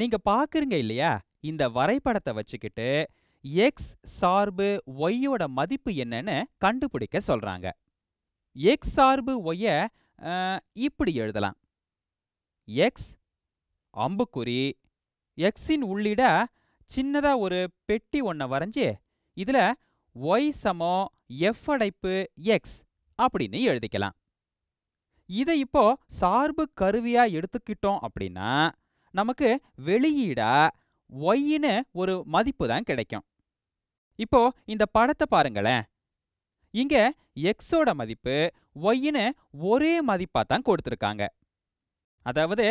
நீங்க பாக்குறீங்க இல்லையா? இந்த வரைபடத்தை வச்சுக்கிட்டு எக்ஸ் சார்பு ஒய்யோட மதிப்பு என்னன்னு கண்டுபிடிக்க சொல்றாங்க. எக்ஸ் சார்பு ஒய்ய இப்படி எழுதலாம். எக்ஸ் அம்புக்குறி எக்ஸின் உள்ளிட சின்னதா ஒரு பெட்டி ஒன்ன வரைஞ்சு இதுல ஒய் சமோ எஃப் அடைப்பு எக்ஸ் அப்படின்னு எழுதிக்கலாம். இதை இப்போ சார்பு கருவியா எடுத்துக்கிட்டோம் அப்படின்னா நமக்கு வெளியீடா ஒய்ன்னு ஒரு மதிப்பு தான் கிடைக்கும். இப்போ இந்த படத்தை பாருங்களேன். இங்க எக்ஸோட மதிப்பு ஒய்னு ஒரே மதிப்பா தான் கொடுத்துருக்காங்க. அதாவது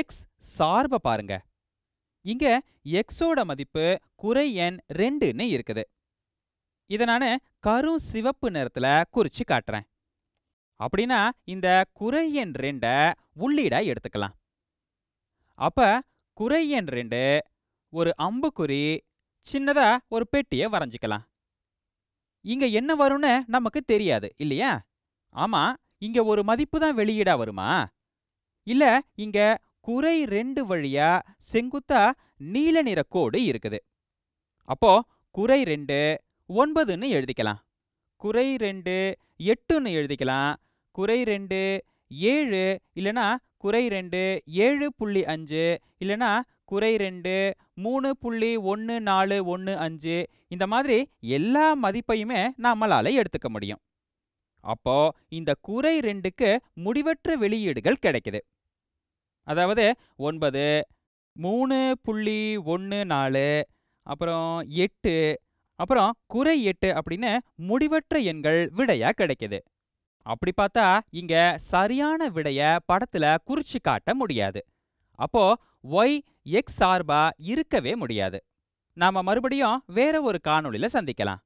எக்ஸ் சார்பை பாருங்க. இங்க எக்ஸோட மதிப்பு குறை எண் ரெண்டுன்னு இருக்குது. இதை நான் கரும் சிவப்பு நிறத்துல குறிச்சு காட்டுறேன். அப்படின்னா இந்த குறை எண் ரெண்ட உள்ளீடா எடுத்துக்கலாம். அப்ப குறை எண் ரெண்டு ஒரு அம்புக்குறி சின்னதா ஒரு பெட்டியை வரைஞ்சிக்கலாம். இங்க என்ன வரும்னு நமக்கு தெரியாது இல்லையா? ஆமா இங்க ஒரு மதிப்பு தான் வெளியீடா வருமா? இல்ல இங்க குறை ரெண்டு வழியா செங்குத்தா நீல நிற கோடு இருக்குது. அப்போ குறை ரெண்டு ஒன்பதுன்னு எழுதிக்கலாம். குறை ரெண்டு எட்டுன்னு எழுதிக்கலாம். குறை ரெண்டு ஏழு இல்லனா குறை ரெண்டு ஏழு புள்ளி அஞ்சு இல்லனா குறை ரெண்டு மூணு புள்ளி ஒன்று நாலு ஒன்று அஞ்சு இந்த மாதிரி எல்லா மதிப்பையுமே நம்மளால எடுத்துக்க முடியும். அப்போ இந்த குறை ரெண்டுக்கு முடிவற்ற வெளியீடுகள் கிடைக்குது. அதாவது ஒன்பது மூணு புள்ளி ஒன்று நாலு அப்புறம் எட்டு அப்புறம் குறை எட்டு அப்படின்னு முடிவற்ற எண்கள் விடையா கிடைக்குது. அப்படி பார்த்தா இங்க சரியான விடைய படத்துல குறிச்சு காட்ட முடியாது. அப்போ ஒய் எக்ஸ் சார்பா இருக்கவே முடியாது. நாம மறுபடியும் வேற ஒரு காணொளியில சந்திக்கலாம்.